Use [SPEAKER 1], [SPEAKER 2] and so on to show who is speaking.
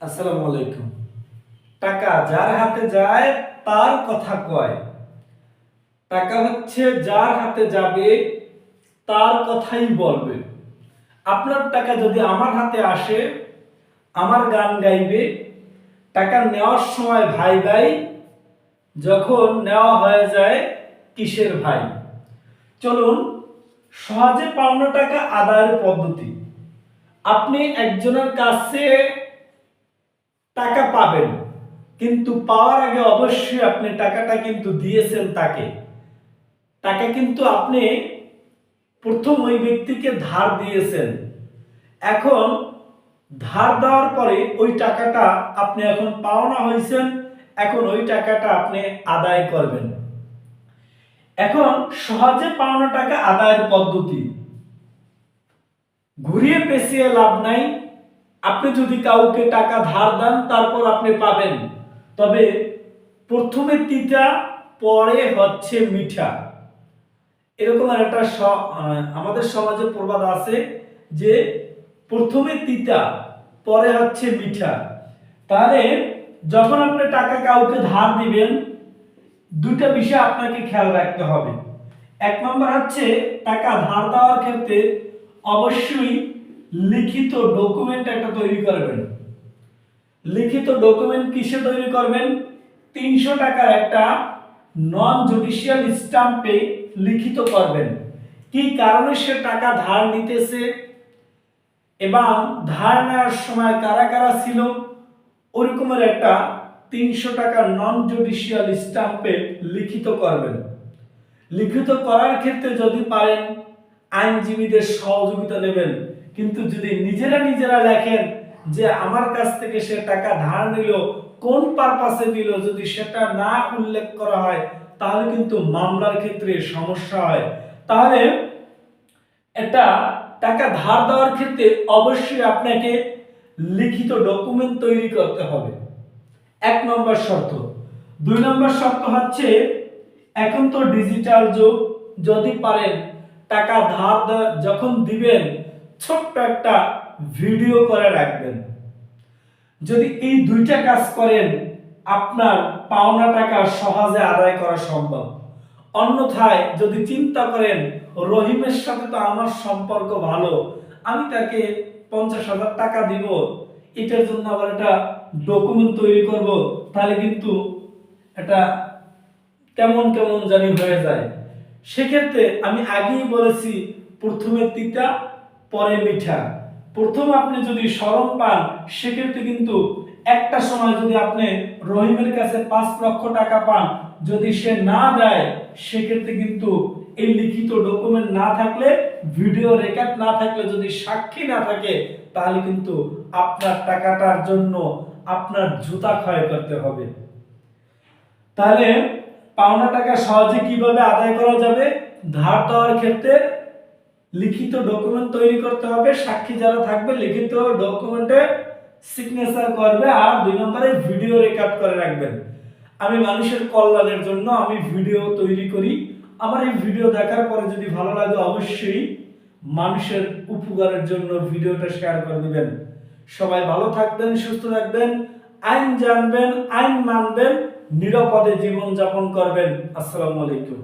[SPEAKER 1] আসসালামু আলাইকুম। টাকা যার হাতে যায়, তার কথা কয়। টাকা হচ্ছে যার হাতে যাবে, তার কথাই বলবে। আপনার টাকা যদি আমার হাতে আসে, আমার গান গাইবে, টাকা নেওয়ার সময় ভাই ভাই, যখন নেওয়া হয়ে যায়, কিসের ভাই? চলুন, সহজে পাওনা টাকা আদায়ের পদ্ধতি। আপনি একজনের কাছে টাকা পাবেন। কিন্তু পাওয়ার আগে অবশ্যই আপনি টাকাটা কিন্তু দিয়েছেন তাকে। টাকা কিন্তু আপনি প্রথম ওই ব্যক্তিকে ধার দিয়েছেন। এখন ধার দেওয়ার পরে ওই টাকাটা আপনি এখন পাওনা হয়েছেন, এখন ওই টাকাটা আপনি আদায় করবেন। এখন সহজে পাওনা টাকা আদায়ের পদ্ধতি। ঘুরিয়ে পেঁচিয়ে লাভ নাই আপনি যদি কাউকে টাকা ধার দেন, তারপর আপনি পাবেন। তবে প্রথমে তিতা, পরে হচ্ছে মিঠা। এরকম একটা আমাদের সমাজে প্রবাদ আছে যে প্রথমে তিতা, পরে হচ্ছে মিঠা। তাহলে যখন আপনি টাকা কাউকে ধার দিবেন দুটা বিষয় আপনাকে খেয়াল রাখতে হবে। এক নম্বর হচ্ছে টাকা ধার দেওয়ার ক্ষেত্রে অবশ্যই লিখিত ডকুমেন্ট একটা তৈরি করবেন। লিখিত ডকুমেন্ট কিসে তৈরি করবেন? তিনশো টাকার একটা নন জুডিশিয়াল স্টাম্পে লিখিত করবেন। কি কারণে সে টাকা ধার নিতেছে? এবং ধার নেওয়ার সময় কারা কারা ছিল? ওরকমের একটা তিনশো টাকার নন জুডিশিয়াল স্টাম্পে লিখিত করবেন। লিখিত করার ক্ষেত্রে যদি পারেন, আইনজীবীদের সহযোগিতা নেবেন। কিন্তু যদি নিজেরা নিজেরা লেখেন যে আমার কাছ থেকে সে টাকা ধার নিল, কোন পারপাসে নিল যদি সেটা না উল্লেখ করা হয়, তাহলে কিন্তু মামলার ক্ষেত্রে সমস্যা হয়। তাহলে এটা টাকা ধার দেওয়ার ক্ষেত্রে অবশ্যই আপনাকে লিখিত ডকুমেন্ট তৈরি করতে হবে। এক নম্বর শর্ত। দুই নম্বর শর্ত হচ্ছে, এখন তো ডিজিটাল যুগ, যদি পারেন, টাকা ধার যখন দিবেন ছোট্ট একটা ভিডিও করে রাখবেন। যদি এই দুইটা কাজ করেন, আপনার পাওনা টাকা সহজে আদায় করা সম্ভব। অন্যথায় যদি চিন্তা করেন, রহিমের সাথে তো আমার সম্পর্ক ভালো, আমি তাকে পঞ্চাশ হাজার টাকা দিব, এটার জন্য আবার একটা ডকুমেন্ট তৈরি করব, তাহলে কিন্তু এটা কেমন কেমন জানি হয়ে যায়। সেক্ষেত্রে আমি আগেই বলেছি, প্রথমে তিতা পরে মিঠা। প্রথম আপনি যদি সরম পান, সেক্ষেত্রে কিন্তু একটা সময় যদি আপনি রহিমের কাছে পাঁচ লক্ষ টাকা পান, যদি সে না দেয়, সেক্ষেত্রে কিন্তু এই লিখিত ডকুমেন্ট না থাকলে ভিডিও রেকর্ড না থাকলে যদি সাক্ষী না থাকে, তাহলে কিন্তু আপনার টাকাটার জন্য আপনার জুতা ক্ষয় করতে হবে। তাহলে পাওনা টাকা সহজে কীভাবে আদায় করা যাবে? ধার দেওয়ার ক্ষেত্রে লিখিত ডকুমেন্ট তৈরি করতে হবে, সাক্ষী যারা থাকবে লিখিত ডকুমেন্টে সিগনেচার করবে আর দুই নম্বরে ভিডিও রেকর্ড করে রাখবেন। আমি মানুষের কল্যাণের জন্য আমি ভিডিও তৈরি করি। আমার এই ভিডিও দেখার পরে যদি ভালো লাগে অবশ্যই মানুষের উপকারের জন্য ভিডিওটা শেয়ার করে দিবেন। সবাই ভালো থাকবেন, সুস্থ থাকবেন, আইন জানবেন, আইন মানবেন, নিরাপদে জীবন যাপন করবেন। আসসালামু আলাইকুম।